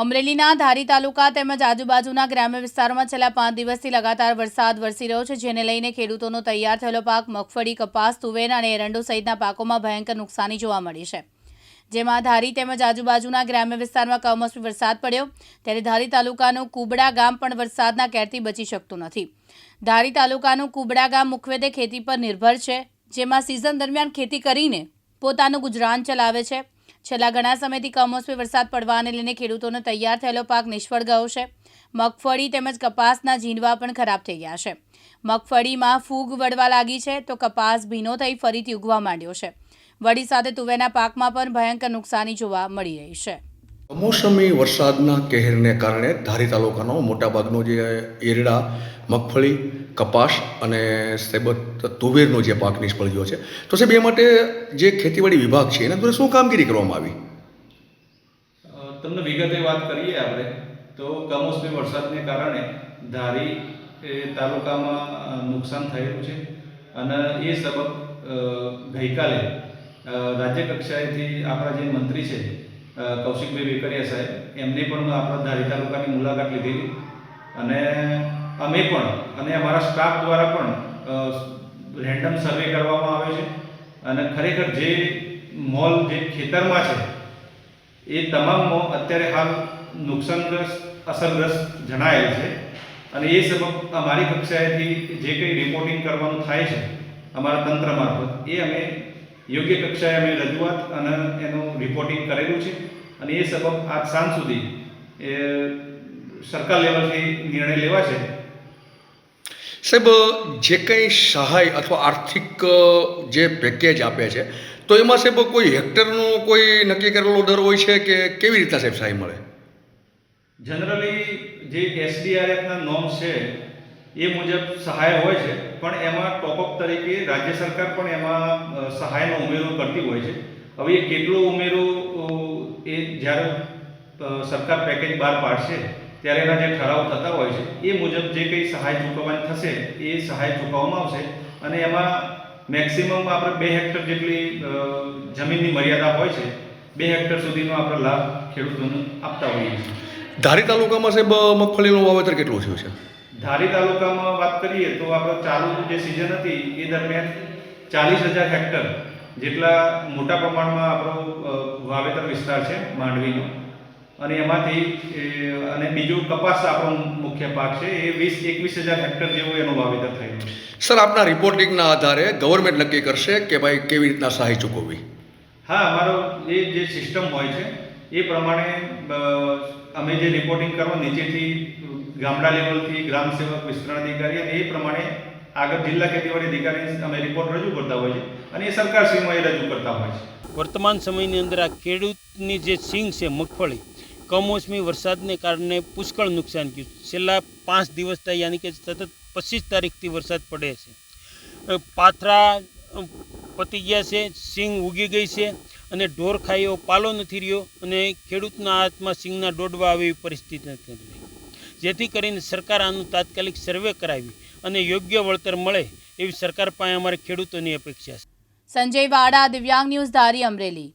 અમરેલીના ધારી તાલુકા તેમજ આજુબાજુના ગ્રામ્ય વિસ્તારોમાં છેલ્લા પાંચ દિવસથી લગાતાર વરસાદ વરસી રહ્યો છે, જેને લઈને ખેડૂતોનો તૈયાર થયેલો પાક, મગફળી, કપાસ, તુવેર અને એરંડો સહિતના પાકોમાં ભયંકર નુકસાની જોવા મળી છે. જેમાં ધારી તેમજ આજુબાજુના ગ્રામ્ય વિસ્તારમાં કમોસમી વરસાદ પડ્યો, ત્યારે ધારી તાલુકાનું કુબડા ગામ પણ વરસાદના કેરથી બચી શકતું નથી. ધારી તાલુકાનું કુબડા ગામ મુખ્યત્વે ખેતી પર નિર્ભર છે, જેમાં સિઝન દરમિયાન ખેતી કરીને પોતાનું ગુજરાન ચલાવે છે. છેલ્લા ઘણા સમયથી કમોસમી વરસાદ પડવાને લઈને ખેડૂતોનો તૈયાર થયેલો પાક નિષ્ફળ ગયો છે. મગફળી તેમજ કપાસના ઝીંડવા પણ ખરાબ થઈ ગયા છે. મગફળીમાં ફૂગ વળવા લાગી છે તો કપાસ ભીનો થઈ ફરીથી ઉગવા માંડ્યો છે. વળી સાથે તુવેરના પાકમાં પણ ભયંકર નુકસાની જોવા મળી રહી છે. કમોસમી વરસાદના કહેરને કારણે ધારી તાલુકાનો મોટાભાગનો જે એરડા, મગફળી, કપાસ અને સેબત, તુવેરનો જે પાક નિષ્ફળ ગયો છે. તો સાહેબ, એ માટે જે ખેતીવાડી વિભાગ છે, એના દ્વારા શું કામગીરી કરવામાં આવી? તમને વિગતે વાત કરીએ આપણે. તો કમોસમી વરસાદને કારણે ધારી તાલુકામાં નુકસાન થયેલું છે અને એ સબક ગઈકાલે રાજ્ય કક્ષાએથી આપણા જે મંત્રી છે કૌશિકભાઈ વેકરિયા સાહેબ, એમને પણ આપણા ધારી તાલુકાની મુલાકાત લીધેલી. અને અમે પણ, અને અમારા સ્ટાફ દ્વારા પણ રેન્ડમ સર્વે કરવામાં આવે છે. અને ખરેખર જે મોલ, જે ખેતરમાં છે, એ તમામ મોલ અત્યારે હાલ નુકસાનગ્રસ્ત, અસરગ્રસ્ત જણાયેલ છે. અને એ સબબ અમારી કક્ષાએથી જે કંઈ રિપોર્ટિંગ કરવાનું થાય છે, અમારા તંત્ર મારફત, એ અમે યોગ્ય કક્ષાએ અમે રજૂઆત અને એનું રિપોર્ટિંગ કરેલું છે. અને એ સબબ આજ સાંજ સુધી એ સરકાર લેવલથી નિર્ણય લેવાશે. સાહેબ જે કંઈ સહાય અથવા આર્થિક જે પેકેજ આપે છે તો એમાં સાહેબ કોઈ હેક્ટરનો કોઈ નક્કી કરેલો દર હોય છે કે કેવી રીતના સાહેબ સહાય મળે? જનરલી જે એસડીઆરએફના નોર્મ છે એ મુજબ સહાય હોય છે, પણ એમાં ટોપઅપ તરીકે રાજ્ય સરકાર પણ એમાં સહાયનો ઉમેરો કરતી હોય છે. હવે એ કેટલો ઉમેરો એ જ્યારે સરકાર પેકેજ બહાર પાડશે, ત્યારે એના જે ઠરાવ થતા હોય છે, એ મુજબ જે કંઈ સહાય ચૂકવવાની થશે, એ સહાય ચૂકવવામાં આવશે. અને એમાં મેક્સિમમ આપણે બે હેક્ટર જેટલી જમીનની મર્યાદા હોય છે, બે હેક્ટર સુધીનો આપણે લાભ ખેડૂતોને આપતા હોઈએ છીએ. ધારી તાલુકામાં સાહેબ મગફળીનું વાવેતર કેટલું થયું છે? ધારી તાલુકામાં વાત કરીએ તો આપણે ચાલુ જે સિઝન હતી એ દરમિયાન ચાલીસ હજાર હેક્ટર જેટલા મોટા પ્રમાણમાં આપણો વાવેતર વિસ્તાર છે માંડવીનો. અને એમાંથી અને બીજું કપાસ આપણો મુખ્ય પાક છે એ વીસ એકવીસ હજાર હેક્ટર જેવું એનું વાવેતર થયું છે. સર આપના રિપોર્ટિંગના આધારે ગવર્મેન્ટ નક્કી કરશે કે ભાઈ કેવી રીતના સહાય ચૂકવવી? હા અમારો એ જે સિસ્ટમ હોય છે એ પ્રમાણે અમે જે રિપોર્ટિંગ કરવા નીચેથી ગામડા લેવલથી ગ્રામ સેવક, વિસ્તરણ અધિકારી અને એ પ્રમાણે આગળ જિલ્લા ખેતીવાડી અધિકારી અમે રિપોર્ટ રજૂ કરતા હોય અને એ સરકારશ્રીમાં એ રજૂ કરતા હોય છે. વર્તમાન સમયની અંદર આ ખેડૂતની જે સિંગ છે, મગફળી, કમોસમી વરસાદને કારણે પુષ્કળ નુકસાન થયું. છેલ્લા પાંચ દિવસથી યાની કે સતત પચીસ તારીખથી વરસાદ પડે છે. પાથરા પતી ગયા છે, સિંગ ઉગી ગઈ છે અને ઢોર ખાઈઓ પાલો નથી રહ્યો અને ખેડૂતના હાથમાં સિંગના ડોડવા આવી પરિસ્થિતિ નથી જેથી કરીને સરકાર આનું તાત્કાલિક સર્વે કરાવી અને યોગ્ય વળતર મળે એવી સરકાર પાસે અમારે ખેડૂતોની અપેક્ષા છે. સંજય વાડા, દિવ્યાંગ ન્યૂઝ ધારી અમરેલી.